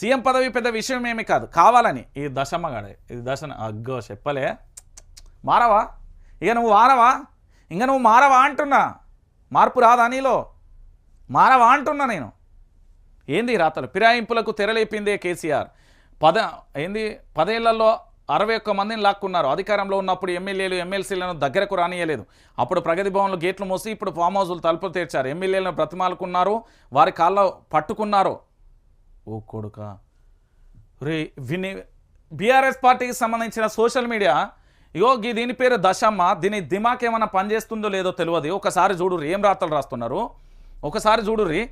CM పదవి పెద్ద విషయం ఏమీ కాదు. కావాలని. ఇది దశమ్మగాడే ఇది దశ అగ్గో చెప్పలే. మారవా? ఇక నువ్వు మారవా? ఇంకా నువ్వు మారవా అంటున్నా. మార్పు రాదా నీలో? మారవా అంటున్నా నేను. ఏంది రాతలు? ఫిరాయింపులకు తెరలేపిందే కేసీఆర్. పద ఏంది? పదేళ్ళలో అరవై ఒక్క మందిని లాక్కున్నారు. అధికారంలో ఉన్నప్పుడు ఎమ్మెల్యేలు ఎమ్మెల్సీలను దగ్గరకు రానియలేదు. అప్పుడు ప్రగతి భవన్లు గేట్లు మూసి ఇప్పుడు ఫామ్ హౌజులు తలుపులు తెరిచారు. ఎమ్మెల్యేలను బ్రతిమాలుకున్నారు. వారి కాళ్ళ పట్టుకున్నారు. ఓ కొడుక. రే విని బీఆర్ఎస్ పార్టీకి సంబంధించిన సోషల్ మీడియా ఇగో గీ దీని పేరు దశమ్మ దీని దిమాక్ ఏమైనా పనిచేస్తుందో లేదో తెలియదు. ఒకసారి చూడుర్రి ఏం రాతలు రాస్తున్నారు. ఒకసారి చూడుర్రి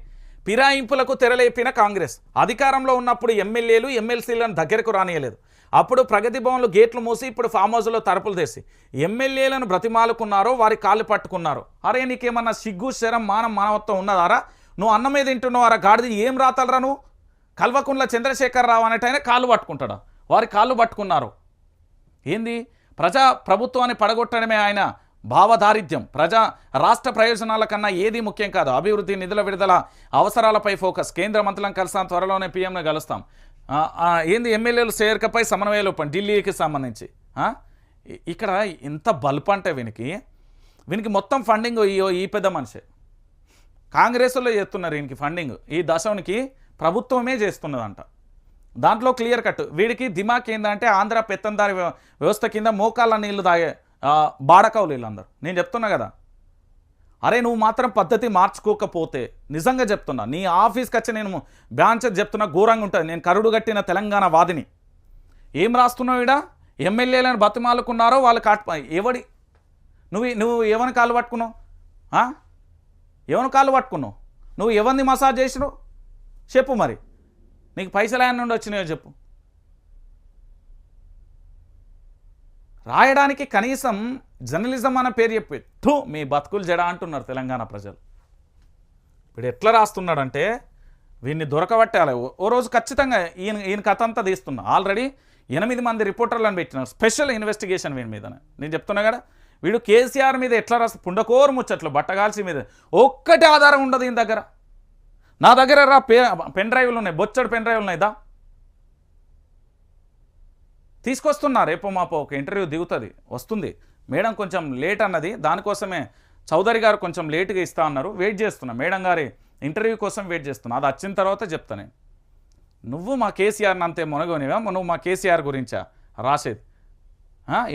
ఫిరాయింపులకు తెరలేపిన కాంగ్రెస్. అధికారంలో ఉన్నప్పుడు ఎమ్మెల్యేలు ఎమ్మెల్సీలను దగ్గరకు రానియలేదు. అప్పుడు ప్రగతి భవన్లు గేట్లు మూసి ఇప్పుడు ఫామ్ హౌస్లో తరపులు తెసి ఎమ్మెల్యేలను బ్రతిమాలుకున్నారో వారి కాళ్ళు పట్టుకున్నారు. అరే నీకేమన్నా సిగ్గు శరం మానం మానవత్వం ఉన్నదారా? నువ్వు అన్నం మీద తింటున్నావారా? గాడిది ఏం రాతలరా నువ్వు? కల్వకుంట్ల చంద్రశేఖరరావు అనేటైనా కాళ్ళు పట్టుకుంటాడు? వారి కాళ్ళు పట్టుకున్నారు. ఏంది? ప్రజా ప్రభుత్వాన్ని పడగొట్టడమే ఆయన భావదారిద్ర్యం. ప్రజా రాష్ట్ర ప్రయోజనాల కన్నా ఏది ముఖ్యం కాదు. అభివృద్ధి నిధుల విడుదల అవసరాలపై ఫోకస్. కేంద్ర మంత్రులను కలుస్తాం త్వరలోనే పీఎంను కలుస్తాం. ఏంది? ఎమ్మెల్యేలు చేరికపై సమన్వయ లోపం ఢిల్లీకి సంబంధించి. ఇక్కడ ఇంత బల్ప్ అంటే వీనికి వీనికి మొత్తం ఫండింగ్ ఈ ఈ పెద్ద మనిషి. కాంగ్రెస్లో చేస్తున్నారు వీనికి ఫండింగ్. ఈ దశవునికి ప్రభుత్వమే చేస్తున్నదంట. దాంట్లో క్లియర్ కట్. వీడికి దిమాక్ ఏంటంటే ఆంధ్ర పెత్తందారి వ్యవస్థ కింద మోకాళ్ళ నీళ్ళు తాగే బాడకవులు వీళ్ళందరూ. నేను చెప్తున్నా కదా. అరే నువ్వు మాత్రం పద్ధతి మార్చుకోకపోతే నిజంగా చెప్తున్నా నీ ఆఫీస్కి వచ్చి నేను బ్యాంచ్ చెప్తున్నా ఘోరంగా ఉంటుంది. నేను కరుడు కట్టిన తెలంగాణ వాదిని. ఏం రాస్తున్నావు ఇడా ఎమ్మెల్యేలను బతిమాలుకున్నారో వాళ్ళు కాట్ ఎవడి నువ్వు నువ్వు ఎవరిని కాళ్ళు పట్టుకున్నావు? ఏమని ఎవరిని కాళ్ళు పట్టుకున్నావు? నువ్వు ఎవరిని మసాజ్ చేసినావు? చెప్పు మరి. నీకు పైసలు ఆయన నుండి వచ్చినాయో చెప్పు. రాయడానికి కనీసం జర్నలిజం అన్న పేరు చెప్పి. ఠూ మీ బతుకులు జడ అంటున్నారు తెలంగాణ ప్రజలు. ఇప్పుడు ఎట్లా రాస్తున్నాడంటే వీడిని దొరకబట్టాలి. ఓ- ఓ రోజు ఖచ్చితంగా ఈయన ఈయన కథ అంతా తీస్తున్నా. ఆల్రెడీ ఎనిమిది మంది రిపోర్టర్లను పెట్టినారు. స్పెషల్ ఇన్వెస్టిగేషన్ వీడి మీద నేను చెప్తున్నా కదా వీడు కేసీఆర్ మీద ఎట్లా రాస్తా పుండకోరు ముచ్చట్లు బట్టగాల్సి మీద. ఒక్కటి ఆధారం ఉండదు ఈయన దగ్గర. నా దగ్గర రా పే పెన్ డ్రైవ్లు ఉన్నాయి బొచ్చడు పెన్ డ్రైవ్లు ఉన్నాయి దా. తీసుకొస్తున్నా రేపు మాపో ఒక ఇంటర్వ్యూ దిగుతుంది వస్తుంది. మేడం కొంచెం లేట్ అన్నది దానికోసమే చౌదరి గారు కొంచెం లేటుగా ఇస్తా అన్నారు వెయిట్ చేస్తున్నా. మేడం గారి ఇంటర్వ్యూ కోసం వెయిట్ చేస్తున్నా అది వచ్చిన తర్వాత చెప్తాను. నువ్వు మా కేసీఆర్ని అంతే మునగనివా? నువ్వు మా కేసీఆర్ గురించా? రాసేది.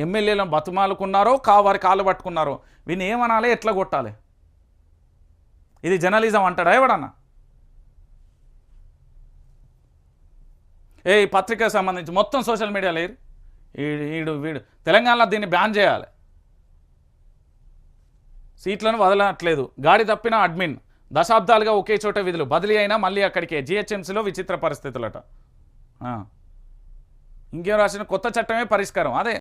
ఎమ్మెల్యేలను బతుమాలుకున్నారో కా వారి కాళ్ళు పట్టుకున్నారో వీని ఏమనాలి ఎట్లా కొట్టాలి? ఇది జర్నలిజం అంటాడా ఎవడన్నా? ఏ ఈ పత్రికకు సంబంధించి మొత్తం సోషల్ మీడియా లేరు. ఈడు వీడు వీడు. తెలంగాణలో దీన్ని బ్యాన్ చేయాలి. సీట్లను వదలట్లేదు. గాడి తప్పిన అడ్మిన్. దశాబ్దాలుగా ఒకే చోట విధులు. బదిలీ అయినా మళ్ళీ అక్కడికే. జిహెచ్ఎంసీలో విచిత్ర పరిస్థితులట. ఇంకేం రాసిన? కొత్త చట్టమే పరిష్కారం. అదే.